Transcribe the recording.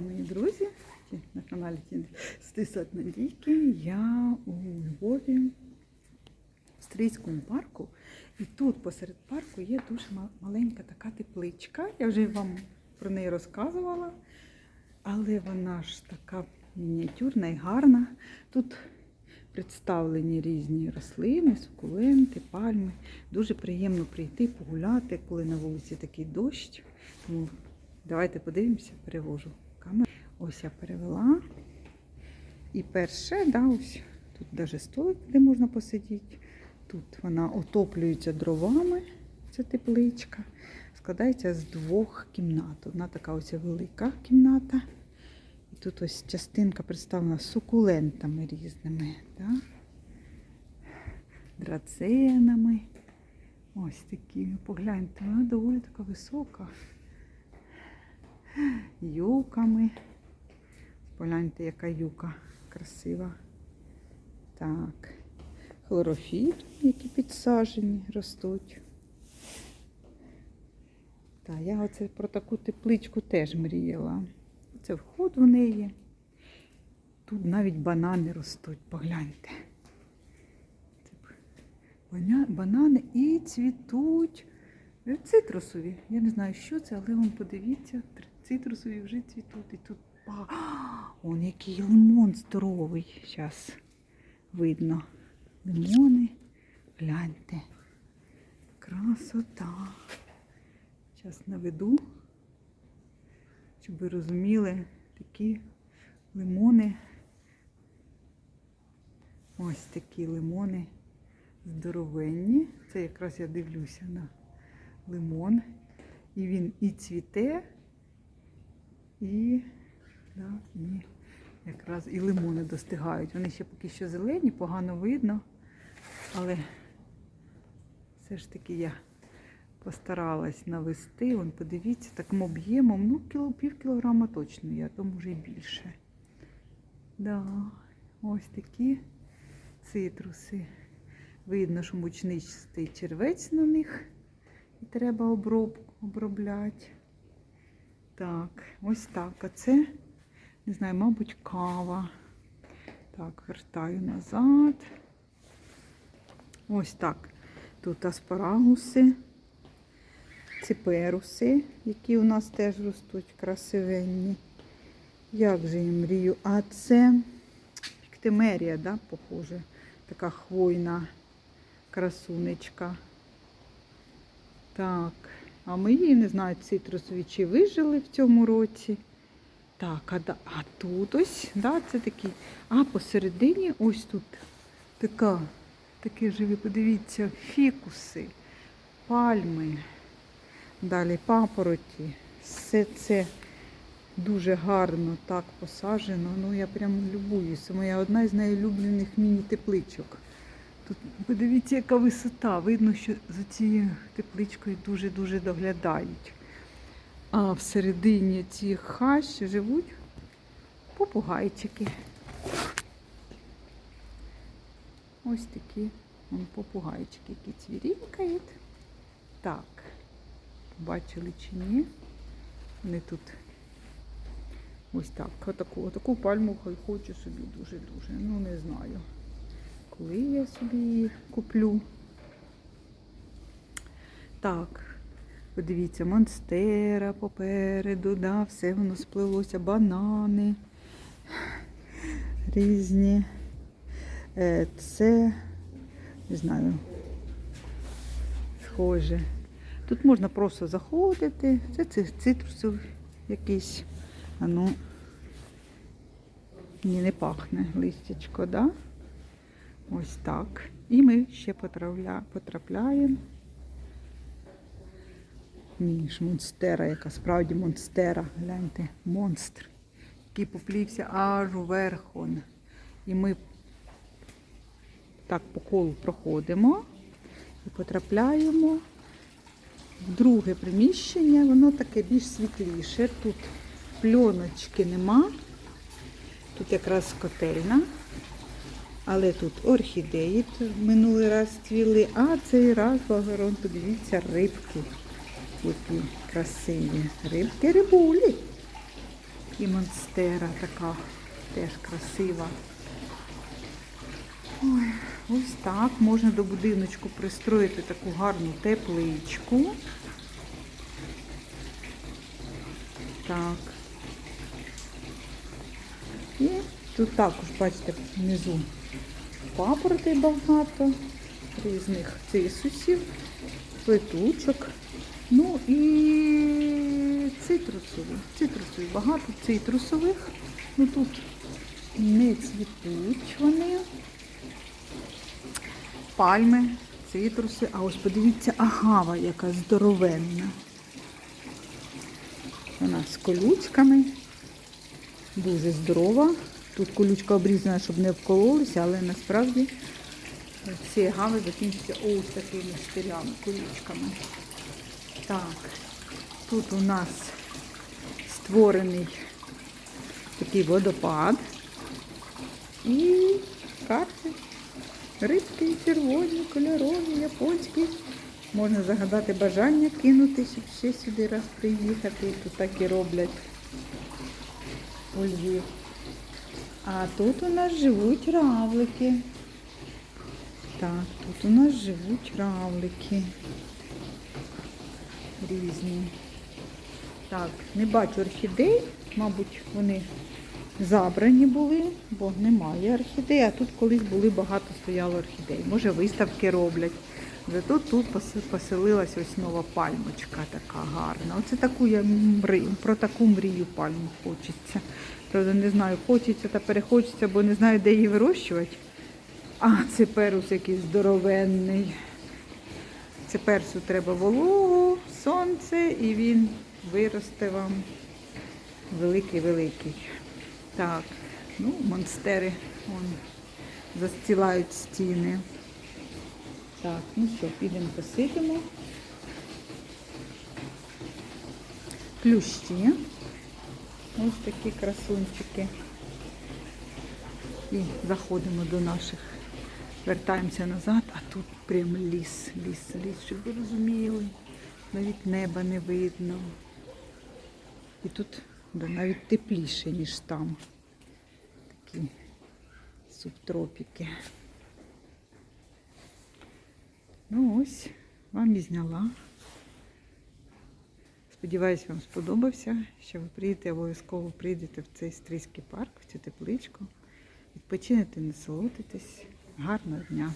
Мої друзі, на каналі Стисат Надійки. Я у Львові в Стрийському парку. І тут посеред парку є дуже маленька така тепличка. Я вже вам про неї розказувала, але вона ж така мініатюрна і гарна. Тут представлені різні рослини, сукуленти, пальми. Дуже приємно прийти, погуляти, коли на вулиці такий дощ. Тому давайте подивимося, перевожу камеру. Ось я перевела. І перше, да, ось тут навіть столик, де можна посидіти. Тут вона отоплюється дровами, ця тепличка. Складається з двох кімнат. Одна така ось велика кімната. І тут ось частинка представлена сукулентами різними. Да? Драценами. Ось такі, погляньте, вона доволі така висока. Юками. Погляньте, яка юка красива. Так. Хлорофіль, які підсажені, ростуть. Так, я оце про таку тепличку теж мріяла. Це вход в неї. Тут навіть банани ростуть, погляньте. Банани і цвітуть. Е, Цитрусові. Я не знаю, що це, але вам подивіться, цитрусові вже цвітуть. І тут ба- Он який лимон здоровий. Зараз видно. Лимони. Гляньте. Красота. Зараз наведу, щоб ви розуміли такі лимони. Ось такі лимони здоровенні. Це якраз я дивлюся на лимон. І він і цвіте, і, да, і якраз і лимони достигають. Вони ще поки що зелені, погано видно. Але все ж таки я постаралась навести. Вон, подивіться, таким об'ємом, ну, кіло, пів кілограма точно є, а то може і більше. Да, ось такі цитруси. Видно, що мучнистий червець на них і треба оброб, обробляти. Так, ось так. А це, не знаю, мабуть, кава. Так, вертаю назад. Ось так. Тут аспарагуси, циперуси, які у нас теж ростуть красивенні. Як же я мрію? А це піктемерія, да, похоже. Така хвойна красунечка. Так, а мої, не знаю, цитрусові чи вижили в цьому році. Так, а, а тут ось, да, це такий. А посередині ось тут така, таке живі, подивіться, фікуси, пальми, далі папороті. Все це дуже гарно так посаджено. Ну, я прям любуюся. Моя одна із найулюблених міні-тепличок. Тут подивіться, яка висота. Видно, що за цією тепличкою дуже-дуже доглядають. А всередині цих хащ живуть попугайчики. Ось такі вон, попугайчики, які цвірінькають. Так, бачили чи ні? Вони тут ось так. Отаку, отаку пальму хочу собі дуже-дуже. Ну, не знаю, коли я собі її куплю. Так, подивіться, монстера попереду, да, все воно сплелося, банани різні. Е, Це, не знаю, схоже. Тут можна просто заходити. Це ци- цитрусовий якийсь. А ну, ні, не пахне листячко, да? Ось так. І ми ще потрапля... потрапляємо. Ні, ж монстера, яка справді монстера. Гляньте, монстр, який поплівся аж вверх. он. І ми так по колу проходимо і потрапляємо в друге приміщення. Воно таке більш світліше. Тут пленочки нема. Тут якраз котельна. Але тут орхідеї минулий раз цвіли, а цей раз вагорон, подивіться, рибки. Які красиві. Рибки рибулі. І монстера така теж красива. Ой, ось так можна до будиночку пристроїти таку гарну тепличку. Так. І тут також, бачите, внизу папоротей багато, різних цисусів, плетучок. Ну і цитрусові. Цитрусові багато цитрусових. Ну тут не цвітуть вони. Пальми, цитруси. А ось подивіться, агава, яка здоровенна. Вона з колючками. Дуже здорова. Тут колючка обрізана, щоб не вкололися, але насправді ці агави закінчуються ось такими штирями, колючками. Так, тут у нас створений такий водопад. І карти. Рибки червоні, кольорові, японські. Можна загадати бажання кинути, щоб ще сюди раз приїхати. Тут так і роблять у Львів. А тут у нас живуть равлики. Так, тут у нас живуть равлики. Різні. Так, не бачу орхідей, мабуть, вони забрані були, бо немає орхідей, а тут колись були багато стояло орхідей. Може виставки роблять. Зато тут поселилась ось нова пальмочка така гарна. Оце таку я мрію, про таку мрію пальму хочеться. Правда, не знаю, хочеться та перехочеться, бо не знаю, де її вирощувати. А, це перус який здоровенний. Це персу треба вологу, сонце, і він виросте вам великий-великий. Так, ну, монстери вон, застілають стіни. Так, ну що, підемо посидимо. Плющі. Ось такі красунчики. І заходимо до наших. Вертаємося назад, а тут прям ліс, ліс, ліс, щоб ви розуміли. Навіть неба не видно. І тут да, навіть тепліше, ніж там. Такі субтропіки. Ну ось, вам і зняла. Сподіваюсь, вам сподобався, що ви приїдете, обов'язково прийдете в цей стрійський парк, в цю тепличку. Відпочинете, насолодитесь. Гарного дня!